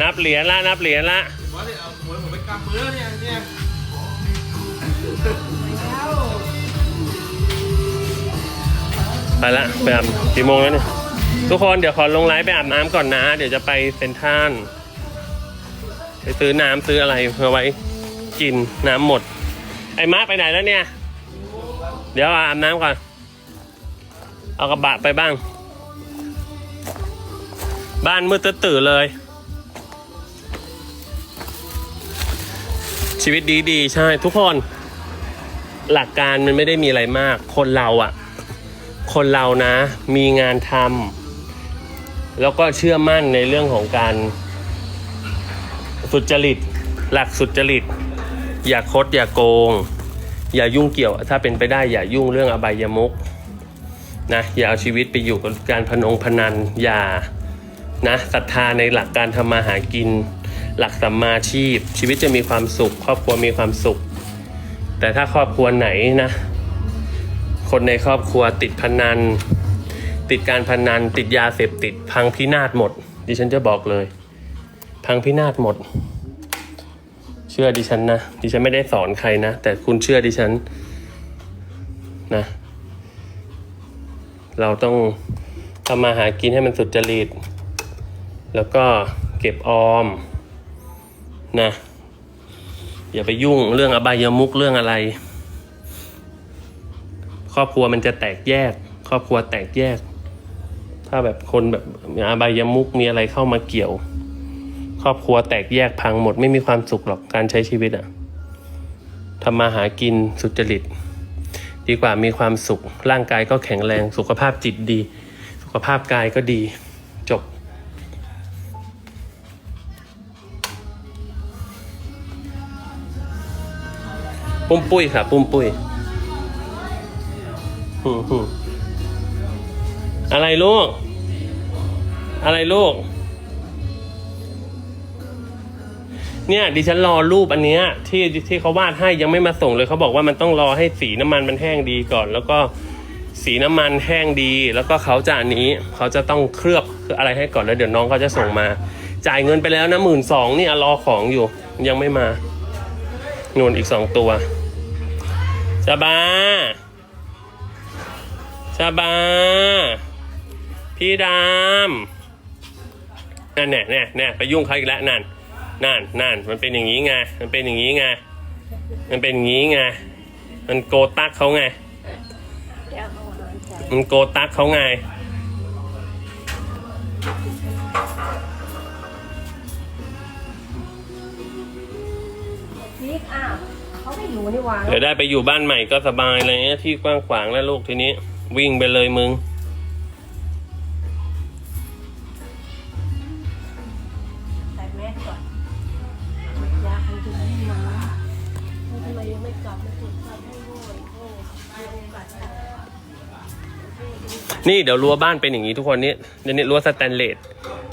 นับเหรียญละนับเหรียญละบอสเนี่ยเอาหวยผมไปกำมือเนี่ยเนี่ยไปละไปอาบกี่โมงแล้วเนี่ยทุกคนเดี๋ยวขอลงไลฟ์ไปอาบน้ำก่อนนะ เดี๋ยวจะไปเซ็นทรัลไปซื้อน้ำซื้ออะไรเพื่อไว้กินน้ำหมด ไอ้มาไปไหนแล้วเนี่ย เดี๋ยวอาบน้ำก่อน เอากระบะไปบ้าง บ้านมืดตื่นเลย ชีวิตดีๆ ใช่ทุกคน หลักการมันไม่ได้มีอะไรมาก คนเราอะคนเรานะ มีงานทำแล้วก็เชื่อมั่นในเรื่องของการ สุจริต หลักสุจริต อย่าคดอย่าโกง อย่ายุ่งเกี่ยว ถ้าเป็นไปได้อย่ายุ่งเรื่องอบายมุกนะอย่าเอาชีวิตไปอยู่กับการพนงพนันอย่า นะศรัทธาในหลักการทำมาหากิน หลักสัมมาชีพ ชีวิตจะมีความสุข ครอบครัวมีความสุข แต่ถ้าครอบครัวไหนนะ คนในครอบครัวติดพนัน ติดการพนัน ติดยาเสพติด พังพินาศหมด ดิฉันจะบอกเลย พังพินาศหมด เชื่อดิฉันนะดิฉันไม่ได้สอนใครนะ แต่คุณเชื่อดิฉันนะ เราต้องทำมาหากินให้มันสุดจริต แล้วก็เก็บออมนะอย่าไปยุ่งเรื่องอบายมุกเรื่องอะไร ครอบครัวมันจะแตกแยก ครอบครัวแตกแยก ถ้าแบบคนแบบมีอบายมุกมีอะไรเข้ามาเกี่ยว ครอบครัวแตกแยกพังหมดไม่มีความสุขหรอกการใช้ชีวิตอะทำมาหากินสุจริต ดีกว่ามีความสุข ร่างกายก็แข็งแรงสุขภาพจิตดี สุขภาพกายก็ดี ปุ้มปุ้ยค่ะ ปุ้มปุ้ยหืมหืมอะไรลูก อะไรลูก เนี่ย ดิฉันรอรูปอันเนี้ย ที่ที่เขาวาดให้ยังไม่มาส่งเลยเขาบอกว่ามันต้องรอให้สีน้ำมันมันแห้งดีก่อน แล้วก็สีน้ำมันแห้งดี แล้วก็เขาจะอันนี้เขาจะต้องเคลือบอะไรให้ก่อนแล้วเดี๋ยวน้องเขาจะส่งมา จ่ายเงินไปแล้วนะหมื่นสองนี่รอของอยู่ ยังไม่มานูนอีกสองตัว ชาบาชาบาพี่ดามนั่นแน่แน่แน่ไปยุ่งเขาอีกแล้วนั่นนั่นนั่นมันเป็นอย่างนี้ไง มันเป็นอย่างนี้ไง มันเป็นอย่างนี้ไง มันโกตักเขาไง มันโกตักเขาไงพีกอ้าว ไม่อยู่นี่หว่าเดี๋ยวได้ไปอยู่บ้านใหม่ก็สบายเลยเนี่ยที่กว้างขวางแล้วลูกทีนี้ วิ่งไปเลยมึง ใส่แมสก่อนยาคันจะไม่มาแล้วทำไมยังไม่กลับมาจุดไฟให้ด้วยโอ้ยโอกาสจะนี่เดี๋ยวรั้วบ้านเป็นอย่างนี้ทุกคนนี่เดี๋ยวนี้รั้วสแตนเลส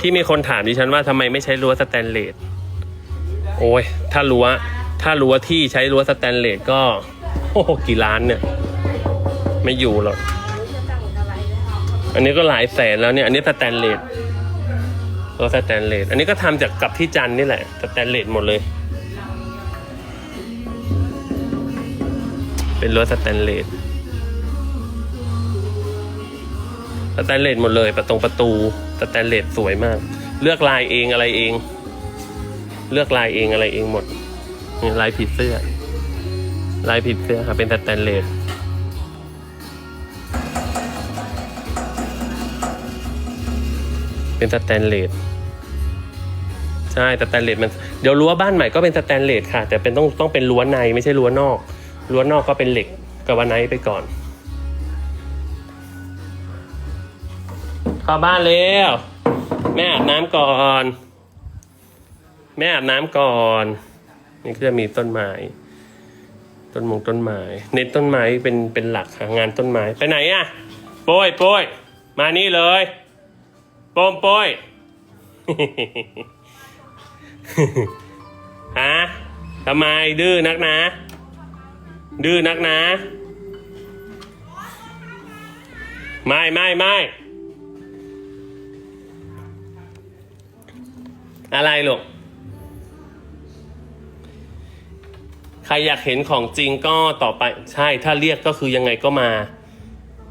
ที่มีคนถามดิฉันว่าทำไมไม่ใช้รั้วสแตนเลสโอ้ยถ้ารั้ว ถ้ารั้วที่ใช้รั้วสแตนเลสก็โอ้โหกี่ล้านเนี่ย ไม่อยู่หรอก อันนี้ก็หลายแสนแล้วเนี่ย อันนี้สแตนเลสรั้วสแตนเลสอันนี้ก็ทำจากกับที่จันนี่แหละสแตนเลสหมดเลย เป็นรั้วสแตนเลสสแตนเลสหมดเลย ประตงประตูสแตนเลสสวยมาก เลือกลายเองอะไรเอง เลือกลายเองอะไรเองหมด นี่ลายผิดเสื้อ ลายผิดเสื้อค่ะเป็นสแตนเลสเป็นสแตนเลสใช่สแตนเลสมันเดี๋ยวรั้วบ้านใหม่ก็เป็นสแตนเลสค่ะ แต่เป็นต้องต้องเป็นรั้วในไม่ใช่รั้วนอกรั้วนอกก็เป็นเหล็กกับวันไนไปก่อนเข้าบ้านเร็วแม่อาบน้ำก่อน แม่อาบน้ำก่อน นี่ก็จะมีต้นไม้ต้นมงต้นไม้เน้นต้นไม้เป็นเป็นหลักค่ะงานต้นไม้ไปไหนอะโป้ยโป้ยมานี่เลยโป้มโป้ยฮะทำไมดื้อนักนะ ดื้อนักนะ ไม่ไม่ไม่อะไรลูก ใครอยากเห็นของจริงก็ต่อไปใช่ถ้าเรียกก็คือยังไงก็มา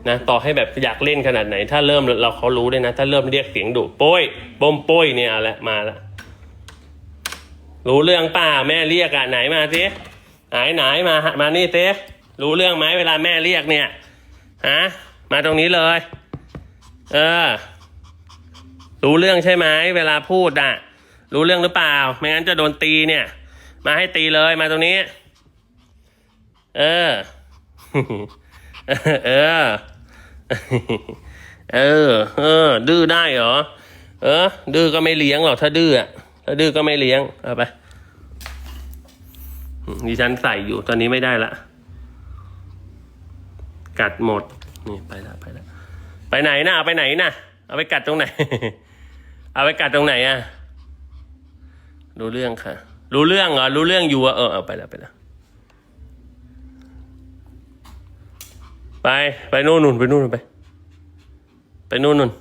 นะต่อให้แบบอยากเล่นขนาดไหน ถ้าเริ่มเราเขารู้เลยนะ ถ้าเริ่มเรียกเสียงดุโป้ยปมโป้ยเนี่ยเอาละมาละรู้เรื่องป้าแม่เรียกอะไหนมาสิไหนไหนมามานี่สิรู้เรื่องไหมเวลาแม่เรียกเนี่ยฮะมาตรงนี้เลย เออ รู้เรื่องใช่ไหมเวลาพูดอะ รู้เรื่องหรือเปล่า ไม่งั้นจะโดนตีเนี่ย มาให้ตีเลยมาตรงนี้ เออ เออ เออ เออ ดื้อได้เหรอ เออ ดื้อก็ไม่เลี้ยงหรอกถ้าดื้ออะถ้าดื้อก็ไม่เลี้ยง เอาไปดิฉันใส่อยู่ตอนนี้ไม่ได้ละ กัดหมด นี่ไปละไปละไปไหนนะเอาไปไหนนะเอาไปกัดตรงไหน เอาไปกัดตรงไหนอะรู้เรื่องค่ะ รู้เรื่องเหรอรู้เรื่องอยู่อะเออเอาไปและไปและไป ไปนู่นนู่นไปนู่นไป ไปนู่นนู่น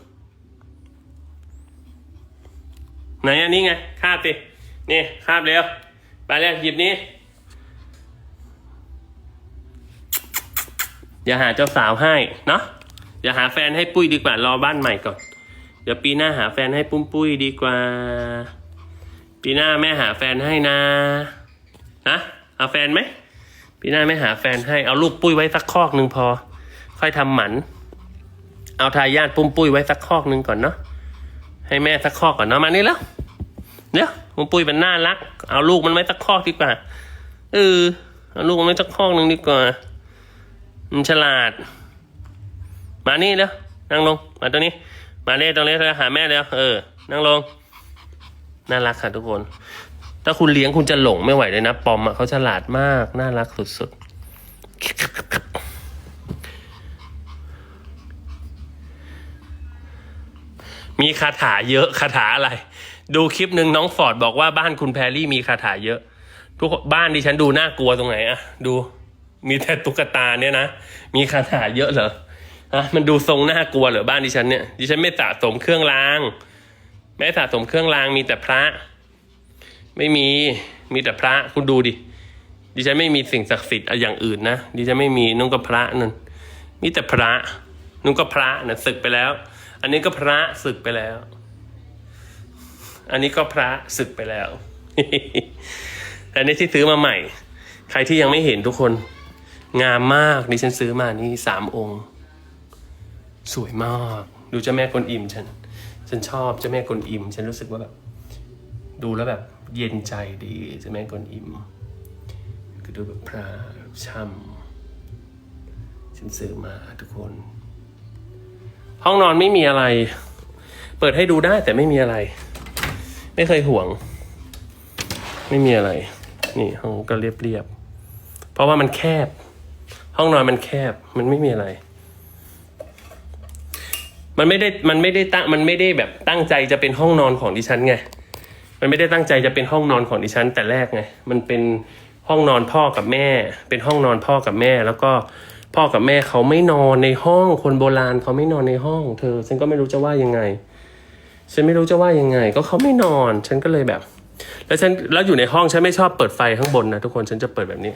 ไหนอันนี้ไงคาบสินี่คาบเร็วไปเร็วหยิบนี้ อย่าหาเจ้าสาวให้เนาะอย่าหาแฟนให้ปุ้ยดีกว่า รอบ้านใหม่ก่อน เดี๋ยวปีหน้าหาแฟนให้ปุ้มปุ้ยดีกว่า ปีหน้าแม่หาแฟนให้นะนะเอาแฟนไหมปีหน้าไม่หาแฟนให้เอาลูกปุ้ยไว้สักคอกหนึ่งพอ ค่อยทำหมัน เอาทายาทปุ้มปุ้ยไว้สักคอกหนึ่งก่อนเนาะให้แม่สักคอกก่อนเนาะมานี่แล้วเดี๋ยวปุ้มปุ้ยมันน่ารัก เอาลูกมันไว้สักคอกดีกว่าเออเอาลูกมันไว้สักคอกหนึ่งดีกว่ามันฉลาด มานี่แล้วนั่งลงมาตรงนี้ มาเล่ตรงนี้แล้วหาแม่แล้วเออ นั่งลง น่ารักค่ะทุกคน ถ้าคุณเลี้ยงคุณจะหลงไม่ไหวเลยนะ ปอมอะเขาฉลาดมาก น่ารักสุดๆ มีคาถาเยอะคาถาอะไร ดูคลิปหนึ่งน้องฟอร์ดบอกว่าบ้านคุณแพรรี่มีคาถาเยอะ ทุกบ้านดิฉันดูน่ากลัวตรงไหนอะดูมีแต่ตุ๊กตาเนี่ยนะ มีคาถาเยอะเหรอฮะมันดูทรงน่ากลัวเหรอบ้านดิฉันเนี่ย ดิฉันไม่สะสมเครื่องราง ไม่สะสมเครื่องรางมีแต่พระ ไม่มีมีแต่พระคุณดูดิดิฉันไม่มีสิ่งศักดิ์สิทธิ์อะอย่างอื่นนะดิฉันไม่มีนุ่งก็พระนั่นมีแต่พระนุ่งก็พระนะศึกไปแล้ว อันนี้ก็พระศึกไปแล้ว อันนี้ก็พระศึกไปแล้ว อันนี้ที่ซื้อมาใหม่ ใครที่ยังไม่เห็นทุกคน งามมากดิฉันซื้อมานี่สามองค์ สวยมาก ดูเจ้าแม่กวนอิมฉัน ฉันชอบเจ้าแม่กวนอิม ฉันรู้สึกว่าแบบดูแล้วแบบเย็นใจดีเจ้าแม่กวนอิมก็ดูแบบพระช่ำฉันซื้อมาทุกคน ห้องนอนไม่มีอะไร เปิดให้ดูได้แต่ไม่มีอะไร ไม่เคยห่วง ไม่มีอะไร นี่ห้องก็เรียบๆเพราะว่ามันแคบ ห้องนอนมันแคบมันไม่มีอะไร มันไม่ได้มันไม่ได้ตั้งมันไม่ได้แบบตั้งใจจะเป็นห้องนอนของดิฉันไงมันไม่ได้ตั้งใจจะเป็นห้องนอนของดิฉันแต่แรกไงมันเป็นห้องนอนพ่อกับแม่ เป็นห้องนอนพ่อกับแม่ แล้วก็พ่อกับแม่เขาไม่นอนในห้องคนโบราณเขาไม่นอนในห้อง เธอ ฉันก็ไม่รู้จะว่ายังไง ฉันไม่รู้จะว่ายังไง ก็เขาไม่นอน ฉันก็เลยแบบ แล้วฉันแล้วอยู่ในห้องฉันไม่ชอบเปิดไฟข้างบนนะทุกคนฉันจะเปิดแบบนี้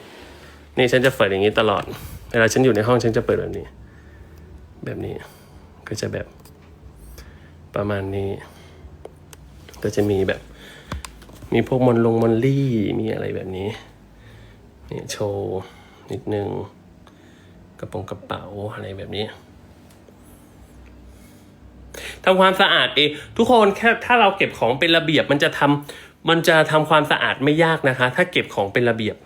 นี่ฉันจะเปิดอย่างนี้ตลอดเวลาฉันอยู่ในห้องฉันจะเปิดแบบนี้ แบบนี้ ก็จะแบบประมาณนี้ ก็จะมีแบบ มีพวกมอนลงมอนลี่มีอะไรแบบนี้นี่โชว์นิดนึง กระโปรงกระเป๋าอะไรแบบนี้ทำความสะอาดเองทุกคนแค่ถ้าเราเก็บของเป็นระเบียบมันจะทำมันจะทำความสะอาดไม่ยากนะคะ ถ้าเก็บของเป็นระเบียบ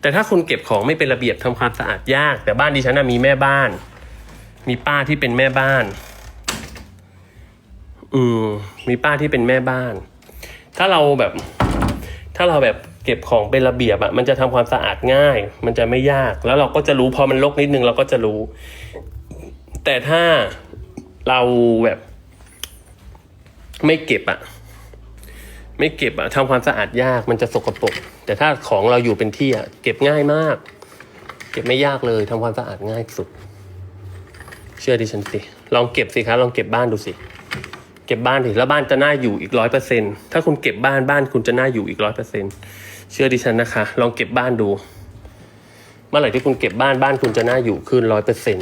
แต่ถ้าคุณเก็บของไม่เป็นระเบียบทำความสะอาดยาก แต่บ้านดิฉันนะมีแม่บ้าน มีป้าที่เป็นแม่บ้าน อืมมีป้าที่เป็นแม่บ้าน ถ้าเราแบบ ถ้าเราแบบเก็บของเป็นระเบียบอะมันจะทำความสะอาดง่าย มันจะไม่ยาก แล้วเราก็จะรู้พอมันรกนิดนึงเราก็จะรู้ แต่ถ้าเราแบบ ไม่เก็บอะไม่เก็บอะทำความสะอาดยากมันจะสกปรกแต่ถ้าของเราอยู่เป็นที่อะเก็บง่ายมาก เก็บไม่ยากเลยทำความสะอาดง่ายสุด เชื่อดิฉันสิ ลองเก็บสิคะลองเก็บบ้านดูสิ เก็บบ้านถึงแล้วบ้านจะน่าอยู่อีกร้อยเปอร์เซ็นถ้าคุณเก็บบ้านบ้านคุณจะน่าอยู่อีกร้อยเปอร์เซ็นเชื่อดิฉันนะคะ ลองเก็บบ้านดู เมื่อไหร่ที่คุณเก็บบ้านบ้านคุณจะน่าอยู่ขึ้นร้อยเปอร์เซ็น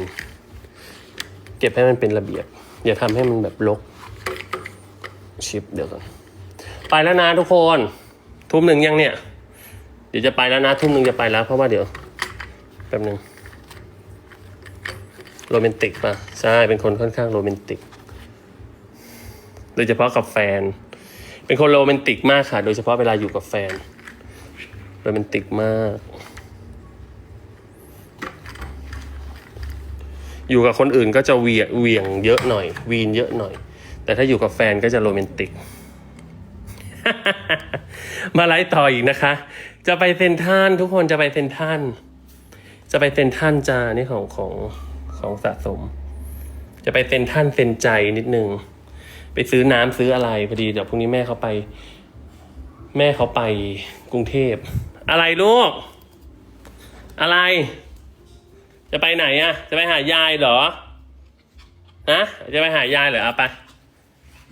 เก็บให้มันเป็นระเบียบ อย่าทำให้มันแบบรกชิปเดี๋ยวก่อนไปแล้วนะทุกคน ทุ่มหนึ่งยังเนี่ย เดี๋ยวจะไปแล้วนะทุ่มหนึ่งจะไปแล้วเพราะว่าเดี๋ยวแป๊บหนึ่ง โรแมนติกป่ะ ใช่ เป็นคนค่อนข้างโรแมนติก โดยเฉพาะกับแฟน เป็นคนโรแมนติกมากค่ะ โดยเฉพาะเวลาอยู่กับแฟน โรแมนติกมาก อยู่กับคนอื่นก็จะเวียเวียงเยอะหน่อย วีนเยอะหน่อย แต่ถ้าอยู่กับแฟนก็จะโรแมนติก มาไลฟ์ต่ออีกนะคะ จะไปเซนทรันทุกคนจะไปเซนทรันจะไปเซนทรันจานี่ของของ ของสะสม จะไปเซ็นทรันเซ็นใจนิดนึง ไปซื้อน้ำซื้ออะไรพอดีเดี๋ยวพรุ่งนี้แม่เขาไป แม่เขาไปกรุงเทพ อะไรลูก อะไร จะไปไหนอะจะไปหายายเหรอนะจะไปหายายเหรอเอาไป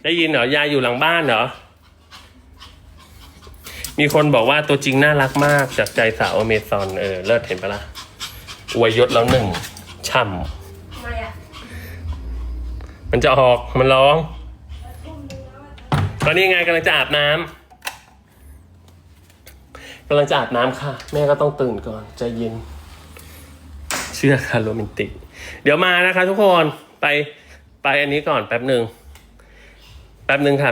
ได้ยินเหรอยายอยู่หลังบ้านเหรอ มีคนบอกว่าตัวจริงน่ารักมากจากใจสาวอเมซอนเออเลิศเห็นปะล่ะอวยยศแล้วหนึ่ง ช่ทำไมอะำมันจะออกมันร้องตอนนี้ไงกำลังจะอาบน้ำกำลังจะอาบน้ำค่ะ แม่ก็ต้องตื่นก่อนใจเย็น เชื่อค่ะโรแมนติก เดี๋ยวมานะคะทุกคนไปไปอันนี้ก่อนแป๊บหนึ่งแป๊บหนึ่งค่ะ